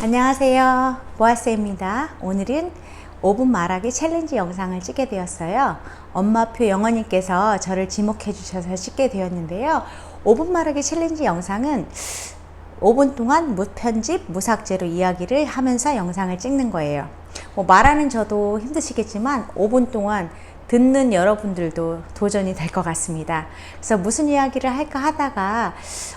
안녕하세요. 보아스입니다. 오늘은 5분 말하기 챌린지 영상을 찍게 되었어요. 엄마표 영어님께서 저를 지목해 주셔서 찍게 되었는데요. 5분 말하기 챌린지 영상은 5분 동안 무편집, 무삭제로 이야기를 하면서 영상을 찍는 거예요. 뭐 말하는 저도 힘드시겠지만 5분 동안 듣는 여러분들도 도전이 될 것 같습니다. 그래서 무슨 이야기를 할까 하다가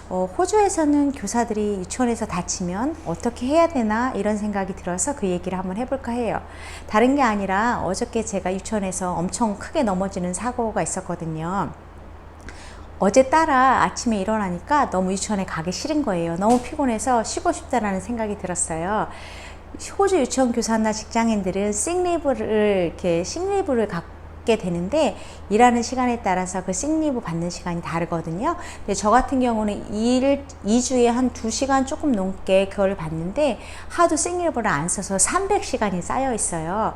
어, 호주에서는 교사들이 유치원에서 다치면 어떻게 해야 되나 이런 생각이 들어서 그 얘기를 한번 해볼까 해요. 다른 게 아니라 어저께 제가 유치원에서 엄청 크게 넘어지는 사고가 있었거든요. 어제 따라 아침에 일어나니까 너무 유치원에 가기 싫은 거예요. 너무 피곤해서 쉬고 싶다라는 생각이 들었어요. 호주 유치원 교사나 직장인들은 싱리브를 이렇게 싱리브를 갖 게 되는데 일하는 시간에 따라서 그 싱리브 받는 시간이 다르거든요. 근데 저 같은 경우는 일 2주에 한 2시간 조금 넘게 그걸 받는데 하도 싱리브를 안 써서 300시간이 쌓여 있어요.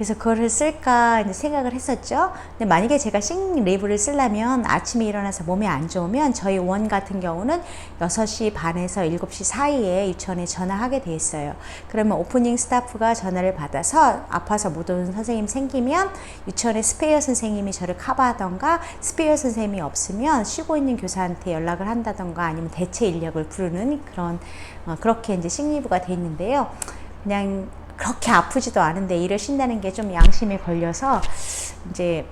그래서 그거를 쓸까 이제 생각을 했었죠. 근데 만약에 제가 싱 리브를 쓰려면 아침에 일어나서 몸이 안 좋으면 저희 원 같은 경우는 6시 반에서 7시 사이에 유치원에 전화하게 돼 있어요. 그러면 오프닝 스타프가 전화를 받아서 아파서 못 오는 선생님 생기면 유치원의 스페어 선생님이 저를 커버하던가 스페어 선생님이 없으면 쉬고 있는 교사한테 연락을 한다던가 아니면 대체 인력을 부르는 그런 어, 그렇게 이제 싱리브가 돼 있는데요. 그냥 그렇게 아프지도 않은데 일을 쉰다는 게 좀 양심에 걸려서 이제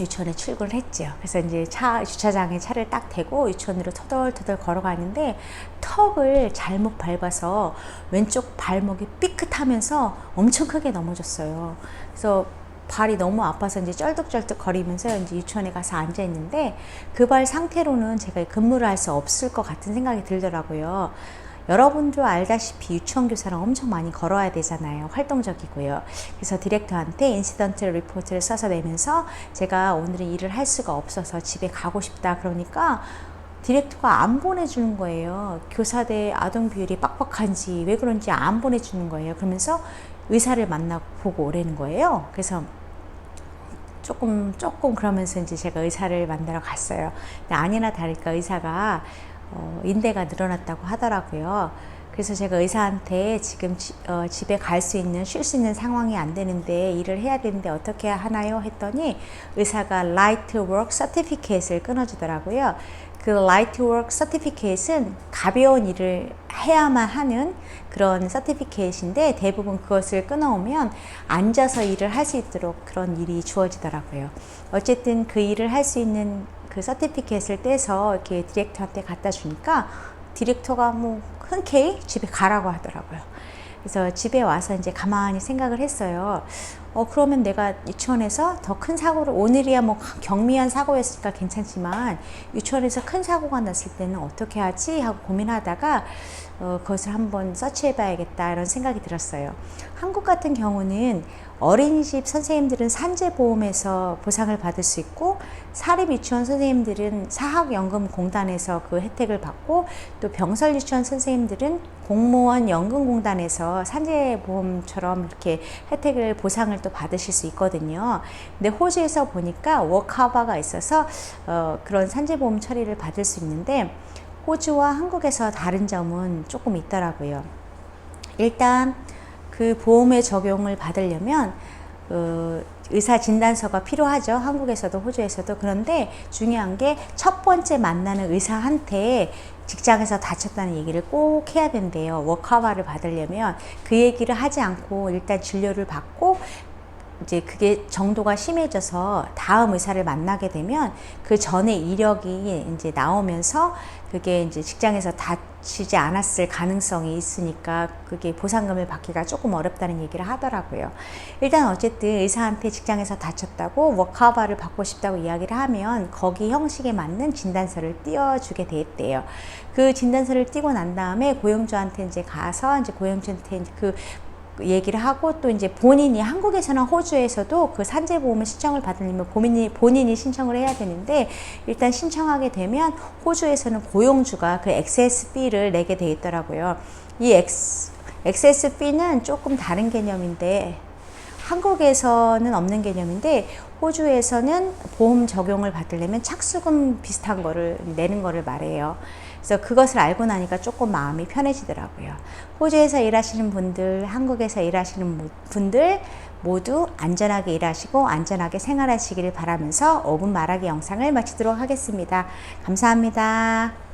유치원에 출근을 했죠. 그래서 이제 차 주차장에 차를 딱 대고 유치원으로 터덜터덜 걸어가는데 턱을 잘못 밟아서 왼쪽 발목이 삐끗하면서 엄청 크게 넘어졌어요. 그래서 발이 너무 아파서 이제 쩔뚝쩔뚝 거리면서 이제 유치원에 가서 앉아 있는데 그 발 상태로는 제가 근무를 할 수 없을 것 같은 생각이 들더라고요. 여러분도 알다시피 유치원 교사랑 엄청 많이 걸어야 되잖아요. 활동적이고요. 그래서 디렉터한테 인시던트 리포트를 써서 내면서 제가 오늘은 일을 할 수가 없어서 집에 가고 싶다. 그러니까 디렉터가 안 보내주는 거예요. 교사대 아동 비율이 빡빡한지 왜 그런지 안 보내주는 거예요. 그러면서 의사를 만나 보고 오라는 거예요. 그래서 조금 조금 그러면서 이제 제가 의사를 만나러 갔어요. 아니나 다를까 의사가 어, 인대가 늘어났다고 하더라고요. 그래서 제가 의사한테 지금 지, 어, 집에 갈 수 있는 쉴 수 있는 상황이 안 되는데 일을 해야 되는데 어떻게 하나요? 했더니 의사가 Light Work Certificate을 끊어주더라고요. 그 Light Work Certificate은 가벼운 일을 해야만 하는 그런 서티피케이트인데 대부분 그것을 끊어오면 앉아서 일을 할 수 있도록 그런 일이 주어지더라고요. 어쨌든 그 일을 할 수 있는 그 서티피켓을 떼서 이렇게 디렉터한테 갖다 주니까 디렉터가 뭐 흔쾌히 집에 가라고 하더라고요. 그래서 집에 와서 이제 가만히 생각을 했어요. 어, 그러면 내가 유치원에서 더 큰 사고를, 오늘이야 뭐 경미한 사고였으니까 괜찮지만, 유치원에서 큰 사고가 났을 때는 어떻게 하지? 하고 고민하다가, 어, 그것을 한번 서치해 봐야겠다, 이런 생각이 들었어요. 한국 같은 경우는 어린이집 선생님들은 산재보험에서 보상을 받을 수 있고 사립 유치원 선생님들은 사학연금공단에서 그 혜택을 받고 또 병설 유치원 선생님들은 공무원 연금공단에서 산재보험처럼 이렇게 혜택을 보상을 또 받으실 수 있거든요. 근데 호주에서 보니까 워커버가 있어서 어, 그런 산재보험 처리를 받을 수 있는데 호주와 한국에서 다른 점은 조금 있더라고요. 일단 그 보험의 적용을 받으려면 어, 의사 진단서가 필요하죠. 한국에서도 호주에서도 그런데 중요한 게 첫 번째 만나는 의사한테 직장에서 다쳤다는 얘기를 꼭 해야 된대요. 워커버를 받으려면 그 얘기를 하지 않고 일단 진료를 받고 이제 그게 정도가 심해져서 다음 의사를 만나게 되면 그 전에 이력이 이제 나오면서 그게 이제 직장에서 다 치지 않았을 가능성이 있으니까 그게 보상금을 받기가 조금 어렵다는 얘기를 하더라고요. 일단 어쨌든 의사한테 직장에서 다쳤다고 워커버를 받고 싶다고 이야기를 하면 거기 형식에 맞는 진단서를 띄워주게 됐대요. 그 진단서를 띄고 난 다음에 고용주한테 이제 가서 이제 고용주한테 그 얘기를 하고 또 이제 본인이 한국에서나 호주에서도 그 산재보험을 신청을 받으려면 본인이, 본인이 신청을 해야 되는데 일단 신청하게 되면 호주에서는 고용주가 그 XSB를 내게 돼 있더라고요. 이 X, XSB는 조금 다른 개념인데 한국에서는 없는 개념인데 호주에서는 보험 적용을 받으려면 착수금 비슷한 거를 내는 거를 말해요. 그래서 그것을 알고 나니까 조금 마음이 편해지더라고요. 호주에서 일하시는 분들, 한국에서 일하시는 모- 분들 모두 안전하게 일하시고 안전하게 생활하시기를 바라면서 5분 말하기 영상을 마치도록 하겠습니다. 감사합니다.